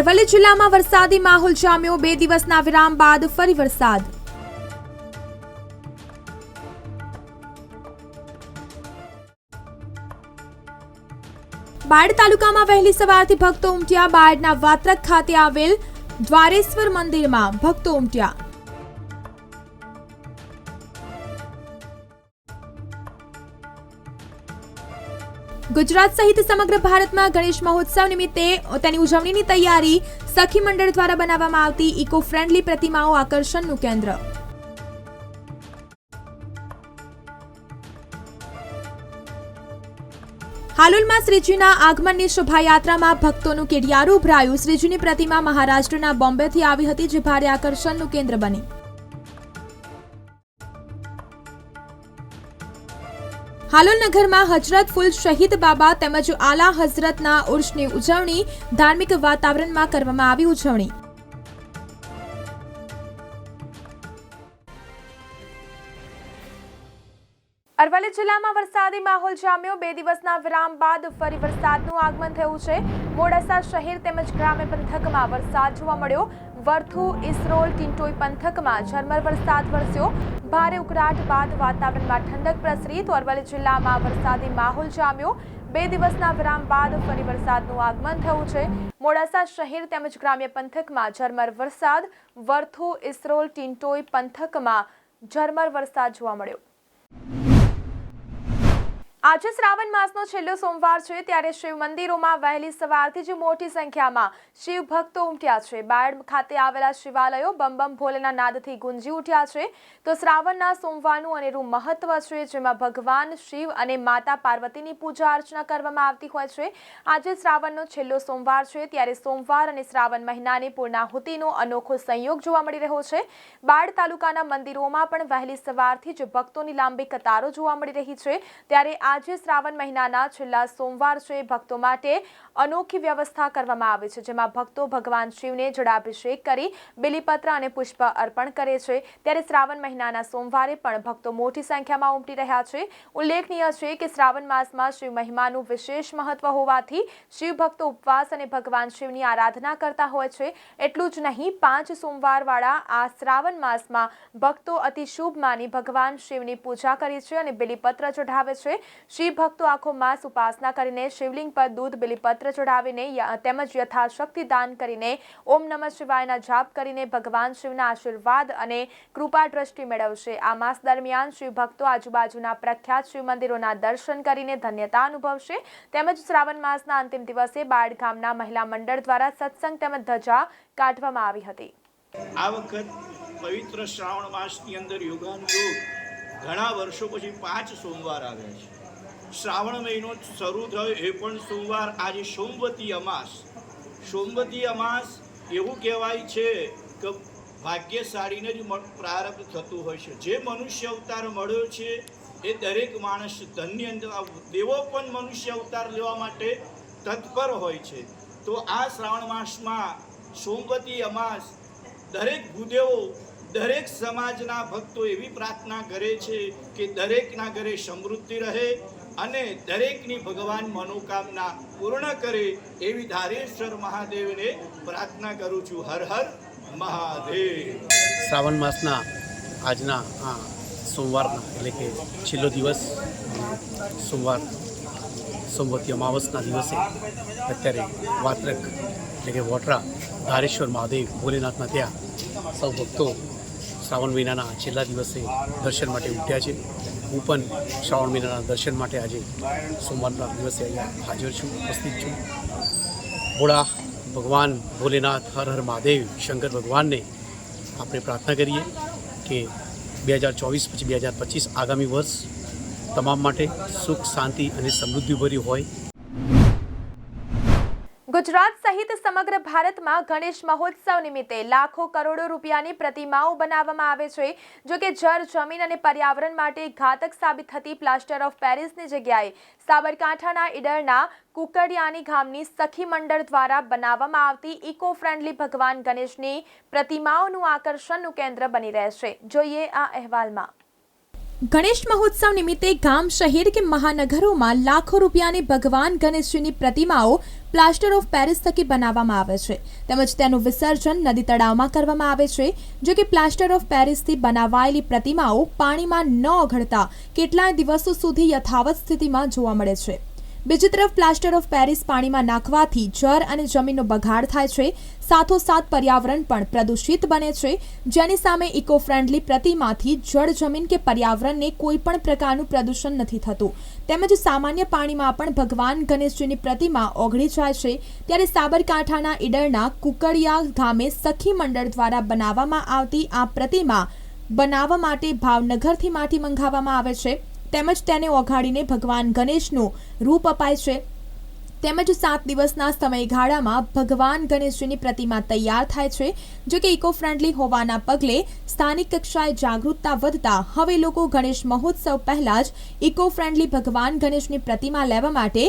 અરવલ્લી જિલ્લામાં વરસાદી માહોલ જામ્યો. બે દિવસના વિરામ બાદ ફરી વરસાદ. બાયડ તાલુકામાં વહેલી સવારથી ભક્તો ઉમટ્યા. બાયડના વાત્રક ખાતે આવેલ દ્વારેશ્વર મંદિરમાં ભક્તો ઉમટ્યા. ગુજરાત સહિત સમગ્ર ભારતમાં ગણેશ મહોત્સવ નિમિત્તે તેની ઉજવણીની તૈયારી સખી મંડળ દ્વારા બનાવવામાં આવતી ઇકો ફ્રેન્ડલી પ્રતિમાઓ આકર્ષણનું કેન્દ્ર. હાલોલમાં શ્રીજીના આગમનની શોભાયાત્રામાં ભક્તોનું કેડિયારું ઉભરાયું શ્રીજીની પ્રતિમા મહારાષ્ટ્રના બોમ્બેથી આવી હતી, જે ભારે આકર્ષણનું કેન્દ્ર બની. હાલોલ નગરમાં હજરત ફુલ શહીદ બાબા તેમજ આલા હઝરતના ઉર્ષની ઉજવણી, ધાર્મિક વાતાવરણમાં કરવામાં આવી ઉજવણી. અરવલ્લી જિલ્લામાં વરસાદી માહોલ જામ્યો. બે દિવસના વિરામ બાદ ફરી વરસાદનું આગમન થયું છે. મોડાસા શહેર તેમજ ગ્રામ્ય પંથકમાં વરસાદ જોવા મળ્યો. વર્થુ, ઇસરોલ, ટિન્ટોઈ પંથકમાં ઝરમર વરસાદ વરસ્યો. ભારે ઉકળાટ બાદ વાતાવરણમાં ઠંડક પ્રસરી. તો અરવલ્લી જિલ્લામાં વરસાદી માહોલ જામ્યો. બે દિવસના વિરામ બાદ ફરી વરસાદનું આગમન થયું છે. મોડાસા શહેર તેમજ ગ્રામ્ય પંથકમાં ઝરમર વરસાદ. વર્થુ, ઇસરોલ, ટિન્ટોઈ પંથકમાં ઝરમર વરસાદ જોવા મળ્યો. આજે શ્રાવણ માસનો છેલ્લો સોમવાર છે, ત્યારે શિવ મંદિરોમાં વહેલી સવારથી જ મોટી સંખ્યામાં શિવ ભક્તો ઉમટ્યા છે. બાયડ ખાતે આવેલા શિવાલયો બમ ભોલેના નાદથી ગુંજી ઉઠ્યા છે. તો શ્રાવણના સોમવારનું અનેરું મહત્વ છે, જેમાં ભગવાન શિવ અને માતા પાર્વતીની પૂજા અર્ચના કરવામાં આવતી હોય છે. આજે શ્રાવણનો છેલ્લો સોમવાર છે, ત્યારે સોમવાર અને શ્રાવણ મહિનાની પૂર્ણાહુતિનો અનોખો સંયોગ જોવા મળી રહ્યો છે. બાળ તાલુકાના મંદિરોમાં પણ વહેલી સવારથી જ ભક્તોની લાંબી કતારો જોવા મળી રહી છે. ત્યારે આજે શ્રાવણ મહિનાના છેલ્લા સોમવાર છે, ભક્તો માટે અનોખી વ્યવસ્થા કરવામાં આવી છે, જેમાં ભક્તો ભગવાન શિવને જળાભિષેક કરી બિલીપત્ર અને પુષ્પ અર્પણ કરે છે. ત્યારે શ્રાવણ મહિનાના સોમવારે પણ ભક્તો મોટી સંખ્યામાં ઉમટી રહ્યા છે. ઉલ્લેખનીય છે કે શ્રાવણ માસમાં શિવ મહિમાનું વિશેષ મહત્વ હોવાથી શિવ ભક્તો ઉપવાસ અને ભગવાન શિવની આરાધના કરતા હોય છે. એટલું જ નહીં, પાંચ સોમવારવાળા આ શ્રાવણ માસમાં ભક્તો અતિ શુભ માની ભગવાન શિવની પૂજા કરે છે અને બિલીપત્ર ચઢાવે છે. શિવ ભક્તો આખો માસ ઉપાસના કરીને શિવલિંગ પર દૂધ, બિલીપત્ર ચઢાવીને તેમજ યથાશક્તિ દાન કરીને ઓમ નમઃ શિવાયના જાપ કરીને ભગવાન શિવના આશીર્વાદ અને કૃપા દ્રષ્ટિ મેળવશે. આ માસ દરમિયાન શિવ ભક્તો આજુબાજુના પ્રખ્યાત શિવ મંદિરોના દર્શન કરીને ધન્યતા અનુભવશે. તેમજ શ્રાવણ માસના અંતિમ દિવસે બાળ ગામના મહિલા મંડળ દ્વારા સત્સંગ તેમજ ધજા કાઢવામાં આવી હતી. આ વખત પવિત્ર શ્રાવણ માસની અંદર યોગાનુયોગ ઘણા વર્ષો પછી પાંચ સોમવાર આવ્યા છે. શ્રાવણ મહિનો શરૂ થયો એ પણ સોમવાર. આજે સોમવતી અમાસ. સોમવતી અમાસ એવું કહેવાય છે કે ભાગ્યશાળીને જ પ્રારબ્ધ થતું હોય છે. જે મનુષ્ય અવતાર મળ્યો છે એ દરેક માણસ ધન્ય દેવો પણ મનુષ્ય અવતાર લેવા માટે તત્પર હોય છે. તો આ શ્રાવણ માસમાં સોમવતી અમાસ દરેક ભૂદેવો, દરેક સમાજના ભક્તો એવી પ્રાર્થના કરે છે કે દરેકના ઘરે સમૃદ્ધિ રહે અને દરેકની ભગવાન મનોકામના પૂર્ણ કરે એવી ધારેશ્વર મહાદેવને પ્રાર્થના કરું છું. હર હર મહાદેવ. શ્રાવણ માસના આજના સોમવારના, એટલે કે છેલ્લો દિવસ, સોમવાર, સોમવતી અમાવસના દિવસે અત્યારે વાત્રક, એટલે કે વોટરા, ધારેશ્વર મહાદેવ, ભોલેનાથના ત્યાં સૌ ભક્તો શ્રાવણ મહિનાના છેલ્લા દિવસે દર્શન માટે ઉઠ્યા છે. હું પણ શ્રાવણ મહિનાના દર્શન માટે આજે સોમવારના દિવસે અહીંયા હાજર છું, ઉપસ્થિત છું. ભોળા ભગવાન ભોલેનાથ, હર હર મહાદેવ, શંકર ભગવાનને આપણે પ્રાર્થના કરીએ કે બે હજાર ચોવીસ પછી બે હજાર પચીસ આગામી વર્ષ તમામ માટે સુખ, શાંતિ અને સમૃદ્ધિભર્યું હોય. ગુજરાત સહિત સમગ્ર ભારતમાં ગણેશ મહોત્સવ નિમિત્તે લાખો કરોડો રૂપિયાની પ્રતિમાઓ બનાવવામાં આવે છે, જો કે જળ, જમીન અને પર્યાવરણ માટે ઘાતક સાબિત થતી પ્લાસ્ટર ઓફ પેરિસની જગ્યાએ સાબરકાંઠાના ઈડરના કુકડિયાની ગામની સખી મંડળ દ્વારા બનાવવામાં આવતી ઇકો ફ્રેન્ડલી ભગવાન ગણેશની પ્રતિમાઓનું આકર્ષણનું કેન્દ્ર બની રહેશે. જોઈએ આ અહેવાલમાં. ગણેશ મહોત્સવ નિમિત્તે ગામ, શહેર કે મહાનગરોમાં લાખો રૂપિયાની ભગવાન ગણેશજીની પ્રતિમાઓ પ્લાસ્ટર ઓફ પેરિસ થકી બનાવવામાં આવે છે. તેમજ તેનું વિસર્જન નદી તળાવમાં કરવામાં આવે છે, જો કે પ્લાસ્ટર ઓફ પેરિસથી બનાવાયેલી પ્રતિમાઓ પાણીમાં ન ઓગળતા કેટલાય દિવસો સુધી યથાવત સ્થિતિમાં જોવા મળે છે. બીજી તરફ પ્લાસ્ટર ઓફ પેરિસ પાણીમાં નાખવાથી જળ અને જમીનનો બગાડ થાય છે. સાથોસાથ પર્યાવરણ પણ પ્રદૂષિત બને છે. જેની સામે ઇકો ફ્રેન્ડલી પ્રતિમાથી જળ, જમીન કે પર્યાવરણને કોઈ પણ પ્રકારનું પ્રદૂષણ નથી થતું. તેમજ સામાન્ય પાણીમાં પણ ભગવાન ગણેશજીની પ્રતિમા ઓગળી જાય છે. ત્યારે સાબરકાંઠાના ઈડરના કુકડિયા ગામે સખી મંડળ દ્વારા બનાવવામાં આવતી આ પ્રતિમા બનાવવા માટે ભાવનગરથી માટી મંગાવવામાં આવે છે. તેમજ તેને ઓઘાડીને ભગવાન ગણેશનું રૂપ અપાય છે. તેમજ સાત દિવસના સમયગાળામાં ભગવાન ગણેશજીની પ્રતિમા તૈયાર થાય છે, જો કે ઇકો ફ્રેન્ડલી હોવાના પગલે સ્થાનિક કક્ષાએ જાગૃતતા વધતા હવે લોકો ગણેશ મહોત્સવ પહેલા જ ઇકો ફ્રેન્ડલી ભગવાન ગણેશની પ્રતિમા લેવા માટે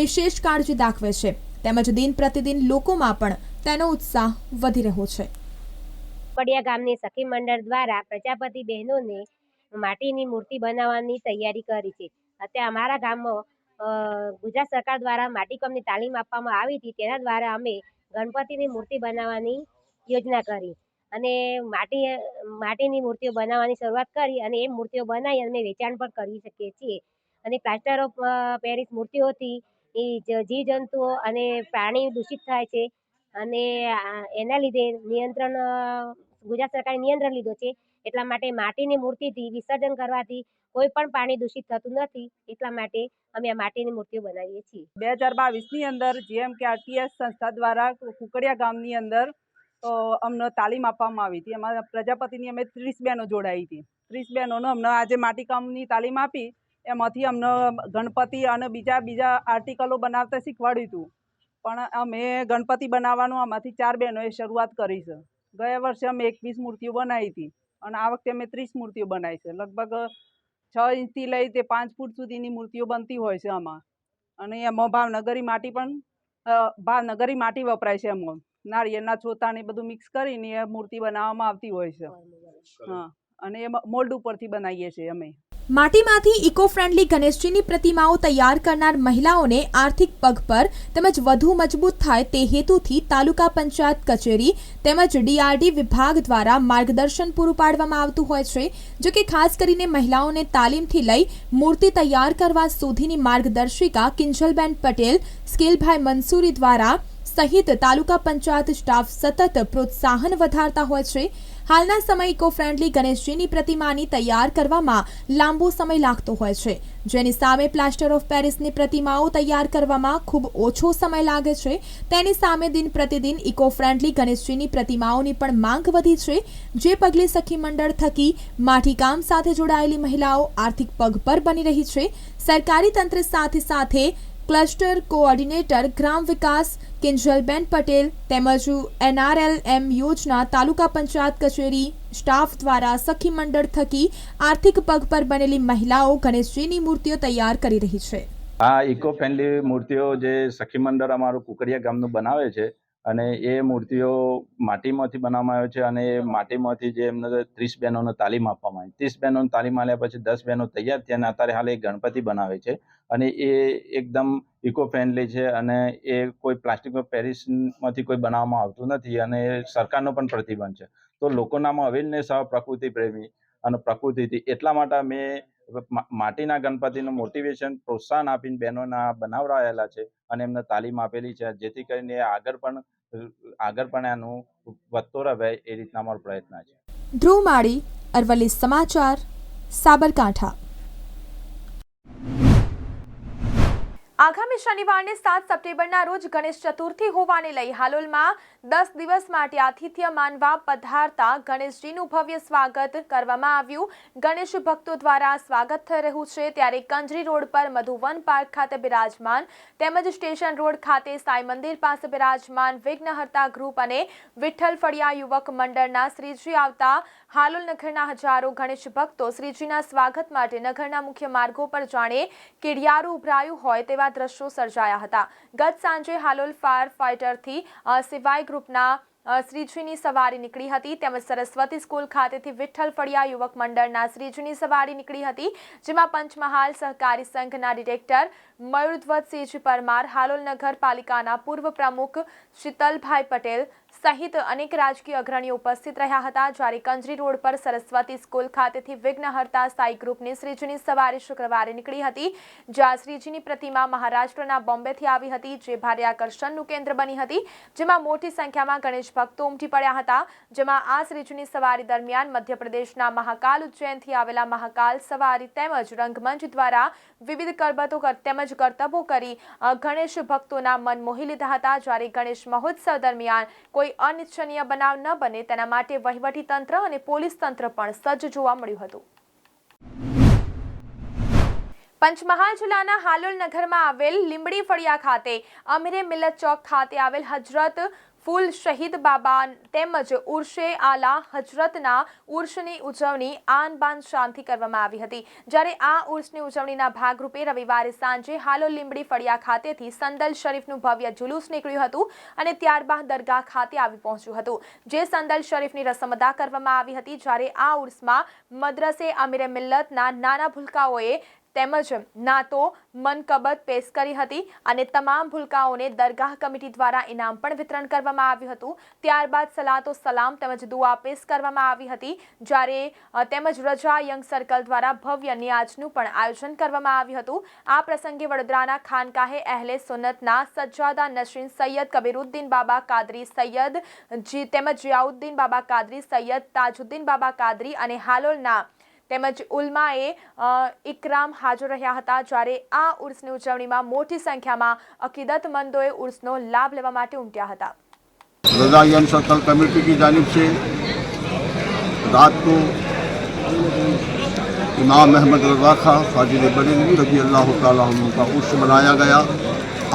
વિશેષ કાળજી દાખવે છે. તેમજ દિન પ્રતિદિન લોકોમાં પણ તેનો ઉત્સાહ વધી રહ્યો છે. પડિયા ગામની સખી મંડળ દ્વારા પ્રજાપતિ બહેનોને માટીની મૂર્તિ બનાવવાની તૈયારી કરી છે. અત્યારે અમારા ગામમાં ગુજરાત સરકાર દ્વારા માટીકામની તાલીમ આપવામાં આવી હતી. તેના દ્વારા અમે ગણપતિની મૂર્તિ બનાવવાની યોજના કરી અને માટી, માટીની મૂર્તિઓ બનાવવાની શરૂઆત કરી અને એ મૂર્તિઓ બનાવી અમે વેચાણ પણ કરી શકીએ છીએ. અને પ્લાસ્ટર ઓફ પેરિસ મૂર્તિઓથી એ જીવજંતુઓ અને પ્રાણી દૂષિત થાય છે. અને એના લીધે નિયંત્રણ ગુજરાત સરકારે નિયંત્રણ લીધું છે. એટલા માટે માટીની મૂર્તિથી વિસર્જન કરવાથી કોઈ પણ પાણી દૂષિત થતું નથી, એટલા માટે અમે આ માટીની મૂર્તિઓ બનાવીએ છીએ. બે હજાર બાવીસની અંદર જેમ કે આરટીએસ સંસ્થા દ્વારા કુકડિયા ગામની અંદર અમને તાલીમ આપવામાં આવી હતી. એમાં પ્રજાપતિની અમે ત્રીસ બહેનો જોડાઈ હતી. ત્રીસ બહેનોને અમને આજે માટીકામની તાલીમ આપી, એમાંથી અમને ગણપતિ અને બીજા બીજા આર્ટિકલો બનાવતા શીખવાડ્યું હતું. પણ અમે ગણપતિ બનાવવાનું આમાંથી ચાર બહેનોએ શરૂઆત કરી છે. ગયા વર્ષે અમે એકવીસ મૂર્તિઓ બનાવી હતી. અને આ વખતે અમે ત્રીસ મૂર્તિઓ બનાવી છે. લગભગ છ ઇંચથી લઈ તે પાંચ ફૂટ સુધીની મૂર્તિઓ બનતી હોય છે આમાં. અને એમાં ભાવનગરી માટી પણ ભાવનગરી માટી વપરાય છે એમાં. નાળિયેરના છોતા ને બધું મિક્સ કરીને એ મૂર્તિ બનાવવામાં આવતી હોય છે. હા અને એ મોલ્ડ ઉપરથી બનાવીએ છીએ અમે. માટીમાંથી ઇકો ફ્રેન્ડલી ગણેશજીની પ્રતિમાઓ તૈયાર કરનાર મહિલાઓને આર્થિક પગ પર તેમજ વધુ મજબૂત થાય તે હેતુથી તાલુકા પંચાયત કચેરી તેમજ ડીઆરડી વિભાગ દ્વારા માર્ગદર્શન પૂરું પાડવામાં આવતું હોય છે, જો કે ખાસ કરીને મહિલાઓને તાલીમથી લઈ મૂર્તિ તૈયાર કરવા સુધીની માર્ગદર્શિકા કિંજલબેન પટેલ, સ્કિલભાઈ મંસૂરી દ્વારા સહિત તાલુકા પંચાયત સ્ટાફ સતત પ્રોત્સાહન વધારતા હોય છે. હાલના સમય ઇકો ફ્રેન્ડલી ગણેશજીની પ્રતિમાની તૈયાર કરવામાં લાંબો સમય લાગતો હોય છે. જેની સામે પ્લાસ્ટર ઓફ પેરિસની પ્રતિમાઓ તૈયાર કરવામાં ખૂબ ઓછો સમય લાગે છે. તેની સામે દિન પ્રતિદિન ઇકો ફ્રેન્ડલી ગણેશજીની પ્રતિમાઓની પણ માંગ વધી છે. જે પગલે સખી મંડળ થકી માઠીકામ સાથે જોડાયેલી મહિલાઓ આર્થિક પગભર બની રહી છે. સરકારી તંત્ર સાથે સાથે ક્લસ્ટર કોઓર્ડિનેટર ગ્રામ વિકાસ કિંજલબેન પટેલ તેમજ એનઆરએલએમ યોજના તાલુકા પંચાયત કચેરી સ્ટાફ દ્વારા સખી મંડળ થકી આર્થિક પગ પર બનેલી મહિલાઓ ગણેશજીની મૂર્તિઓ તૈયાર કરી રહી છે. આ ઇકો ફ્રેન્ડલી મૂર્તિઓ જે સખી મંડળ અમારું કુકરિયા ગામનું બનાવે છે અને એ મૂર્તિઓ માટીમાંથી બનાવવામાં આવે છે અને એ માટીમાંથી જે એમને ત્રીસ બહેનોને તાલીમ આપવામાં આવી. ત્રીસ બહેનોને તાલીમ આપ્યા પછી દસ બહેનો તૈયાર થયા અને અત્યારે હાલ એ ગણપતિ બનાવે છે. અને એ એકદમ ઇકો ફ્રેન્ડલી છે અને એ કોઈ પ્લાસ્ટિક પેરિસમાંથી કોઈ બનાવવામાં આવતું નથી અને એ સરકારનો પણ પ્રતિબંધ છે. તો લોકોનામાં અવેરનેસ આવે પ્રકૃતિ પ્રેમી અને પ્રકૃતિથી. એટલા માટે મા- માટીના ગણપતિનું મોટિવેશન પ્રોત્સાહન આપીને બહેનોના બનાવડાયેલા છે અને એમને તાલીમ આપેલી છે. જેથી કરીને એ આગળ પણ આગળ પણ એનું વધતો રહે એ રીતના અમારો પ્રયત્ન છે. ધ્રુવ માળી, અરવલ્લી સમાચાર, સાબરકાંઠા. આગામી શનિવારને સાત સપ્ટેમ્બરના રોજ ગણેશ ચતુર્થી હોવાને લઈ હાલોલમાં દસ દિવસ માટે આતિથ્ય માનવા પધારતા ગણેશજીનું ભવ્ય સ્વાગત કરવામાં આવ્યું. ગણેશ ભક્તો દ્વારા સ્વાગત થઈ રહ્યું છે. ત્યારે કંજરી રોડ પર મધુવન પાર્ક ખાતે બિરાજમાન તેમજ સ્ટેશન રોડ ખાતે સાંઈ મંદિર પાસે બિરાજમાન વિઘ્નહર્તા ગ્રુપ અને વિઠ્ઠલ ફળિયા યુવક મંડળના શ્રીજી આવતા હાલોલ નગરના હજારો ગણેશ ભક્તો શ્રીજીના સ્વાગત માટે નગરના મુખ્ય માર્ગો પર જાણે કીડિયારું ઉભરાયું હોય તેવા દ્રશ્યો સર્જાયા હતા. ગત સાંજે હાલોલ ફાયર ફાઇટરથી સિવાય ગ્રુપના શ્રીજીની સવારી નીકળી હતી. તેમજ સરસ્વતી સ્કૂલ ખાતેથી વિઠ્ઠલ ફળિયા યુવક મંડળના શ્રીજીની સવારી નીકળી હતી, જેમાં પંચમહાલ સહકારી સંઘના ડિરેક્ટર મયુરધ્વજસિંહજી પરમાર, હાલોલ નગરપાલિકાના પૂર્વ પ્રમુખ શીતલભાઈ પટેલ સહિત અનેક રાજકીય અગ્રણીઓ ઉપસ્થિત રહ્યા હતા. જ્યારે કંજરી રોડ પર સરસ્વતી સ્કૂલ ખાતેથી વિઘ્નહર્તા સાઈ ગ્રુપની શ્રીજીની સવારી શુક્રવારે નીકળી હતી. જ્યાં શ્રીજીની પ્રતિમા મહારાષ્ટ્રના બોમ્બેથી આવી હતી, જે ભારે આકર્ષણનું કેન્દ્ર બની હતી. જેમાં મોટી સંખ્યામાં ગણેશ ભક્તો ઉમટી પડ્યા હતા. જેમાં આ શ્રીજીની સવારી દરમિયાન મધ્યપ્રદેશના મહાકાલ ઉજ્જૈનથી આવેલા મહાકાલ સવારી તેમજ રંગમંચ દ્વારા વિવિધ કરબતો કર- તેમજ કરતબો કરી ગણેશ ભક્તોના મન મોહી લીધા હતા. જ્યારે ગણેશ મહોત્સવ દરમિયાન કોઈ અનિચ્છનીય બનાવ ન બને તેના માટે વહીવટી તંત્ર અને પોલીસ તંત્ર પણ સજ્જ જોવા મળ્યું હતું. પંચમહાલ જિલ્લાના હાલોલ નગરમાં આવેલ લીંબડી ફળિયા ખાતે અમીરે મિલત ચોક ખાતે આવેલ હજરત ફૂલ શહીદ બાબા તેમજ ઉર્ષે આલા હજરતના ઉર્ષની ઉજવણી આન બાન શાનથી કરવામાં આવી હતી. જ્યારે આ ઉર્ષની ઉજવણીના ભાગરૂપે રવિવારે સાંજે હાલો લીંબડી ફળિયા ખાતેથી સંદલ શરીફનું ભવ્ય જુલુસ નીકળ્યું હતું અને ત્યારબાદ દરગાહ ખાતે આવી પહોંચ્યું હતું. જે સંદલ શરીફની રસમ અદા કરવામાં આવી હતી જ્યારે આ ઉર્સમાં મદ્રસે અમીરે મિલ્લતના નાના ભૂલકાઓએ તેમજ નાતો મનકબત પેશ કરી હતી અને તમામ ભૂલકાઓને દરગાહ કમિટી દ્વારા ઇનામ પણ વિતરણ કરવામાં આવ્યું હતું. ત્યારબાદ સલાતો સલામ તેમજ દુઆ પેશ કરવામાં આવી હતી, જ્યારે તેમજ રજા યંગ સર્કલ દ્વારા ભવ્ય નિયાજનું પણ આયોજન કરવામાં આવ્યું હતું. આ પ્રસંગે વડોદરાના ખાનકાહે અહેલે સુન્નતના સજ્જાદા નશીન સૈયદ કબીરુદ્દીન બાબા કાદરી સૈયદ તેમજ જિયાઉદ્દીન બાબા કાદરી સૈયદ તાજુદ્દીન બાબા કાદરી અને હાલોલના તેમજ ઉલમાએ અ, ઇકરામ હાજર રહ્યા હતા જ્યારે આ ઉર્સની ઉજવણીમાં મોટી સંખ્યામાં અકીદતમંદોએ ઉર્સનો લાભ લેવા માટે ઉમટ્યા હતા रजा यंग सर्कल कमेटी की जानिब से रात को इमाम अहमद रजा खां फाजिल बरेलवी रजी अल्लाह ताला अन्हु का उर्स मनाया गया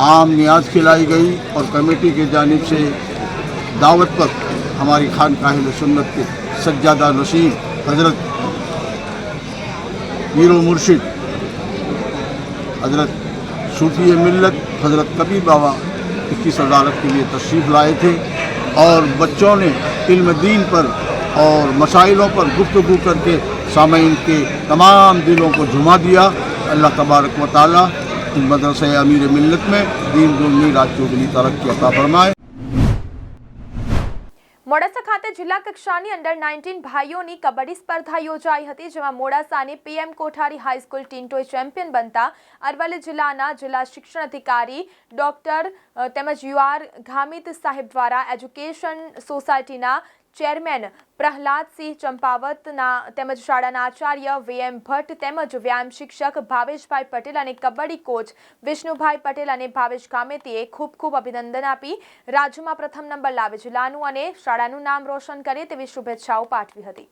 आम न्याज खिलाई गई और कमेटी की जानिब से दावत पर हमारी खान काहिल सुन्नत के सज्जादा नसीम हजरत پیر و مرشد حضرت صوفی ملت، حضرت کبی بابا اکیس عدالت کے لیے تشریف لائے تھے اور بچوں نے علم دین پر اور مسائلوں پر گفتگو کر کے سامعین کے تمام دلوں کو جھما دیا۔ اللہ تبارک و تعالیٰ مدرسہ امیر ملت میں دین دنیا راج چوگلی ترقی عطا فرمائے۔ જિલ્લા કક્ષાની અંડર નાઇન્ટીન ભાઈઓની કબડ્ડી સ્પર્ધા યોજાઈ હતી, જેમાં મોડાસાની પીએમ કોઠારી હાઈસ્કૂલ ટીન્ટોય ચેમ્પિયન બનતા અરવલ્લી જિલ્લાના જિલ્લા શિક્ષણ અધિકારી ડોક્ટર તેમજ યુઆર ગામિત સાહેબ દ્વારા એજ્યુકેશન સોસાયટીના ચેરમેન પ્રહલાદસિંહ ચંપાવતના તેમજ શાળાના આચાર્ય વીએમ ભટ્ટ તેમજ વ્યાયામ શિક્ષક ભાવેશભાઈ પટેલ અને કબડ્ડી કોચ વિષ્ણુભાઈ પટેલ અને ભાવેશ કામેતીએ ખૂબ ખૂબ અભિનંદન આપી. રાજ્યમાં પ્રથમ નંબર લાવે જિલ્લાનું અને શાળાનું નામ રોશન કરે તેવી શુભેચ્છાઓ પાઠવી હતી.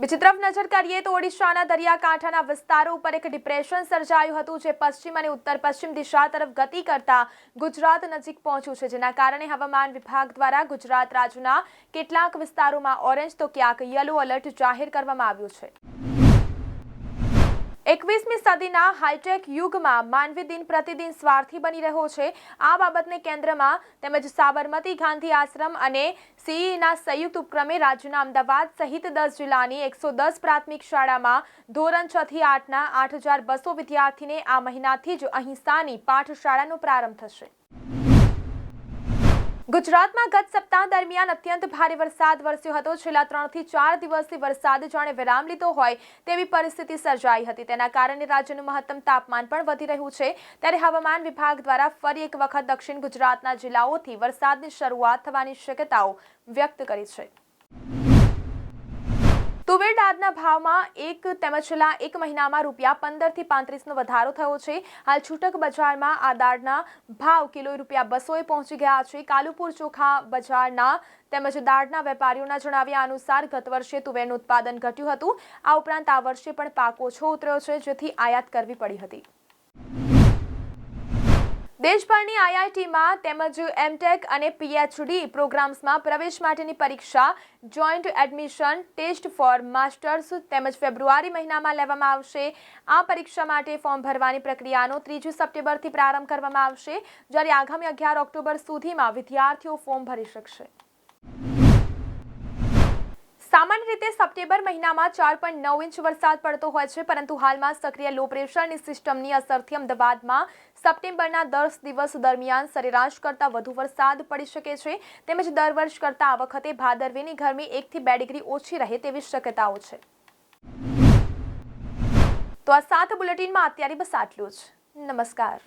બીજી તરફ નજર કરીએ તો ઓડિશાના દરિયાકાંઠાના વિસ્તારો ઉપર એક ડિપ્રેશન સર્જાયું હતું, જે પશ્ચિમ અને ઉત્તર પશ્ચિમ દિશા તરફ ગતિ કરતા ગુજરાત નજીક પહોંચ્યું છે, જેના કારણે હવામાન વિભાગ દ્વારા ગુજરાત રાજ્યના કેટલાક વિસ્તારોમાં ઓરેન્જ તો ક્યાંક યલો એલર્ટ જાહેર કરવામાં આવ્યું છે. એકવીસમી સદીના હાઈટેક યુગમાં માનવી દિન પ્રતિદિન સ્વાર્થી બની રહ્યો છે. આ બાબતને કેન્દ્રમાં તેમજ સાબરમતી ગાંધી આશ્રમ અને સીઈના સંયુક્ત ઉપક્રમે રાજ્યના અમદાવાદ સહિત દસ જિલ્લાની એકસો દસ પ્રાથમિક શાળામાં ધોરણ છ થી આઠના આઠ હજાર બસો વિદ્યાર્થીને આ મહિનાથી જ અહિંસાની પાઠશાળાનો પ્રારંભ થશે. ગુજરાતમાં ગત સપ્તાહ દરમિયાન અત્યંત ભારે વરસાદ વરસ્યો હતો. છેલ્લા ત્રણથી ચાર દિવસથી વરસાદ જાણે વિરામ લીધો હોય તેવી પરિસ્થિતિ સર્જાઈ હતી. તેના કારણે રાજ્યનું મહત્તમ તાપમાન પણ વધી રહ્યું છે. ત્યારે હવામાન વિભાગ દ્વારા ફરી એક વખત દક્ષિણ ગુજરાતના જિલ્લાઓથી વરસાદની શરૂઆત થવાની શક્યતાઓ વ્યક્ત કરી છે. તુવેર દાળના ભાવમાં એક તેમજ છેલ્લા એક મહિનામાં રૂપિયા પંદરથી પાંત્રીસનો વધારો થયો છે. હાલ છૂટક બજારમાં આ દાળના ભાવ કિલો રૂપિયા બસોએ પહોંચી ગયા છે. કાલુપુર ચોખા બજારના તેમજ દાળના વેપારીઓના જણાવ્યા અનુસાર ગત વર્ષે તુવેરનું ઉત્પાદન ઘટ્યું હતું. આ ઉપરાંત આ વર્ષે પણ પાક ઓછો ઉતર્યો છે, જેથી આયાત કરવી પડી હતી. દેશભરની આઈઆઈટીમાં તેમજ એમટેક અને પીએચડી પ્રોગ્રામ્સમાં પ્રવેશ માટેની પરીક્ષા, joint admission, test for masters તેમજ ફેબ્રુઆરી મહિનામાં લેવામાં આવશે. આ પરીક્ષા માટે ફોર્મ ભરવાની પ્રક્રિયાનો ત્રીજી સપ્ટેમ્બરથી પ્રારંભ કરવામાં આવશે, જ્યારે આગામી અગિયાર ઓક્ટોબર સુધીમાં વિદ્યાર્થીઓ ફોર્મ ભરી શકશે. સામાન્ય રીતે સપ્ટેમ્બર મહિનામાં ચાર પોઈન્ટ નવ ઇંચ વરસાદ પડતો હોય છે, પરંતુ હાલમાં સક્રિય લો પ્રેશરની સિસ્ટમની અસરથી અમદાવાદમાં સપ્ટેમ્બરના દસ દિવસ દરમિયાન સરેરાશ કરતાં વધુ વરસાદ પડી શકે છે. તેમજ દર વર્ષ કરતાં આ વખતે ભાદરવીની ગરમી એકથી બે ડિગ્રી ઓછી રહે તેવી શક્યતાઓ છે. તો આ સાત બુલેટિનમાં અત્યારે બસ આટલું જ. નમસ્કાર.